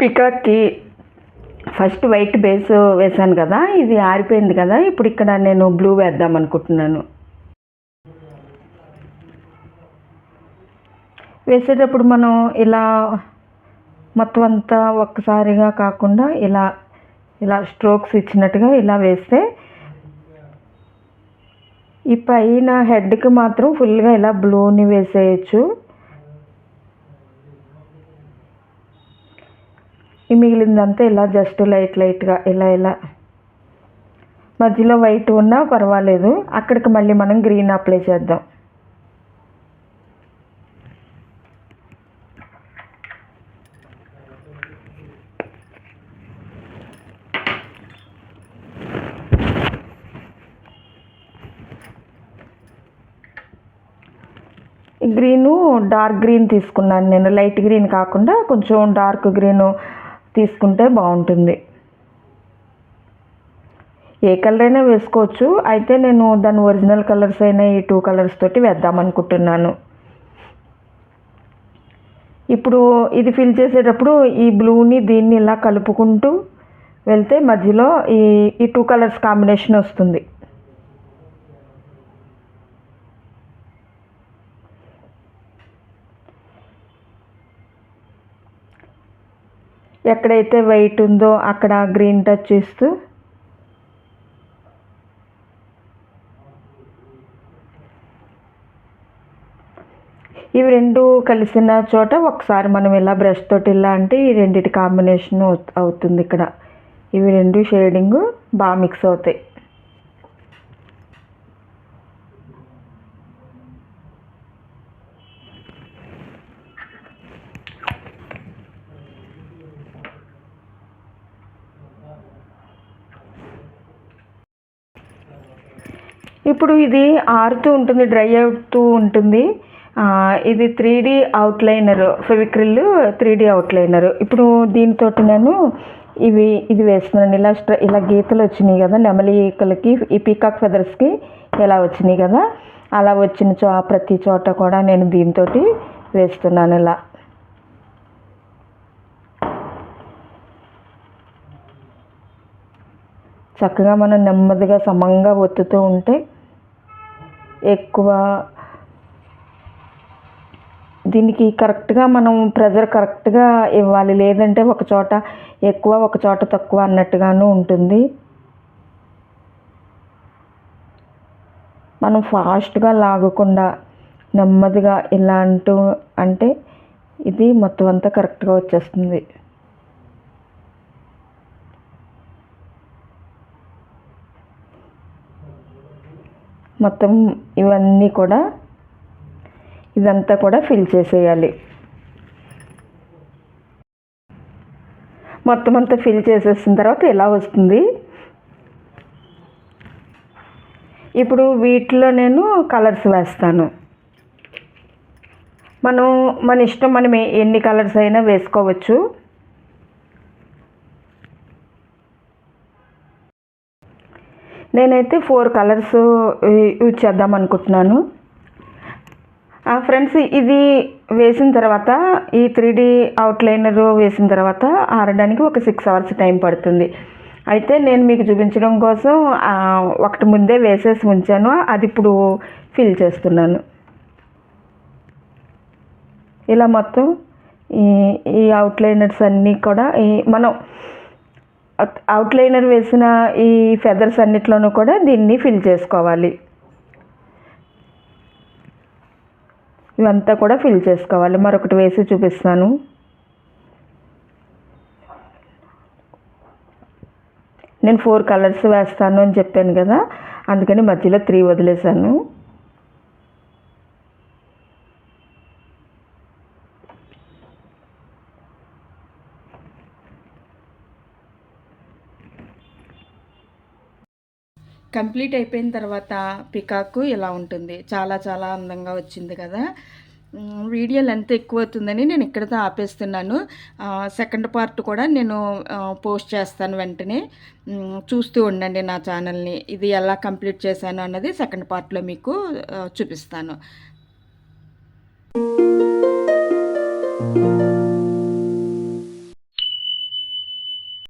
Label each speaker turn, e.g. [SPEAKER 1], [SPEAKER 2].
[SPEAKER 1] పికాక్కి first white base వేసాను కదా ఇది ఆరిపోయింది కదా ఇప్పుడు ఇక్కడ నేను బ్లూ వేద్దాం అనుకుంటున్నాను. వేసేటప్పుడు మనం ఇలా మొత్తం అంతా ఒక్కసారిగా కాకుండా ఇలా ఇలా స్ట్రోక్స్ ఇచ్చినట్టుగా ఇలా వేస్తే ఈ పైన హెడ్కి మాత్రం ఫుల్గా ఇలా బ్లూని వేసేయచ్చు. ఈ మిగిలిందంతా ఇలా జస్ట్ లైట్ లైట్గా ఇలా ఇలా. మధ్యలో వైట్ ఉన్నా పర్వాలేదు. అక్కడికి మళ్ళీ మనం గ్రీన్ అప్లై చేద్దాం. గ్రీను డార్క్ గ్రీన్ తీసుకున్నాను నేను. లైట్ గ్రీన్ కాకుండా కొంచెం డార్క్ గ్రీన్ తీసుకుంటే బాగుంటుంది. ఏ కలర్ అయినా వేసుకోవచ్చు. అయితే నేను దాని ఒరిజినల్ కలర్స్ అయినా ఈ టూ కలర్స్ తోటి వేద్దాం అనుకుంటున్నాను ఇప్పుడు ఇది ఫిల్ చేసేటప్పుడు ఈ బ్లూని దీన్ని ఇలా కలుపుకుంటూ వెళ్తే మధ్యలో ఈ ఈ టూ కలర్స్ కాంబినేషన్ వస్తుంది. ఎక్కడైతే వైట్ ఉందో అక్కడ గ్రీన్ టచ్ ఇస్తూ ఇవి రెండు కలిసిన చోట ఒకసారి మనం ఇలా బ్రష్ తోటి ఇలా అంటే ఈ రెండిటి కాంబినేషన్ అవుతుంది ఇక్కడ. ఇవి రెండు షేడింగ్ బాగా మిక్స్ అవుతాయి. ఇప్పుడు ఇది ఆరుతూ ఉంటుంది డ్రై అవుతూ ఉంటుంది. ఇది three D outliner Fevicryl three D outliner. ఇప్పుడు దీనితో నేను ఇవి ఇది వేస్తున్నాను. ఇలా స్ట్ర ఇలా గీతలు వచ్చినాయి కదా నెమలి ఈకలకి ఈ పీకాక్ ఫెదర్స్కి ఇలా వచ్చినాయి కదా అలా వచ్చిన చో ప్రతి చోట కూడా నేను దీంతో వేస్తున్నాను ఇలా. చక్కగా మనం నెమ్మదిగా సమంగా ఒత్తుతూ ఉంటే ఎక్కువ. దీనికి కరెక్ట్గా మనం ప్రెజర్ కరెక్ట్గా ఇవ్వాలి. లేదంటే ఒక చోట ఎక్కువ ఒక చోట తక్కువ అన్నట్టుగాను ఉంటుంది. మనం ఫాస్ట్గా లాగకుండా నెమ్మదిగా ఇలా అంటూ అంటే ఇది మొత్తం అంతా కరెక్ట్గా వచ్చేస్తుంది. మొత్తం ఇవన్నీ కూడా ఇదంతా కూడా ఫిల్ చేసేయాలి. మొత్తం అంతా ఫిల్ చేసేసిన తర్వాత ఇలా వస్తుంది? ఇప్పుడు వీటిలో నేను కలర్స్ వేస్తాను. మనం మన ఇష్టం మనం ఎన్ని కలర్స్ అయినా వేసుకోవచ్చు. నేనైతే ఫోర్ కలర్స్ యూజ్ చేద్దాం అనుకుంటున్నాను. ఫ్రెండ్స్ ఇది వేసిన తర్వాత ఈ త్రీ డీ అవుట్లైనర్ వేసిన తర్వాత ఆరడానికి ఒక సిక్స్ అవర్స్ టైం పడుతుంది. అయితే నేను మీకు చూపించడం కోసం ఒకటి ముందే వేసేసి ఉంచాను. అది ఇప్పుడు ఫిల్ చేస్తున్నాను. ఇలా మొత్తం ఈ ఈ అవుట్లైనర్స్ అన్నీ కూడా ఈ మనం అవుట్లైనర్ వేసిన ఈ ఫెదర్స్ అన్నిట్లోనూ కూడా దీన్ని ఫిల్ చేసుకోవాలి. ఇవంతా కూడా ఫిల్ చేసుకోవాలి. మరొకటి వేసి చూపిస్తాను నేను ఫోర్ కలర్స్ వేస్తాను అని చెప్పాను కదా అందుకని మధ్యలో త్రీ వదిలేసాను కంప్లీట్ అయిపోయిన తర్వాత పికాకు ఇలా ఉంటుంది. చాలా చాలా అందంగా వచ్చింది కదా. వీడియో లెంత్ ఎక్కువ అవుతుందని నేను ఇక్కడితో ఆపేస్తున్నాను. సెకండ్ పార్ట్ కూడా నేను పోస్ట్ చేస్తాను వెంటనే. చూస్తూ ఉండండి నా ఛానల్ని. ఇది ఎలా కంప్లీట్ చేశాను అన్నది సెకండ్ పార్ట్లో మీకు చూపిస్తాను.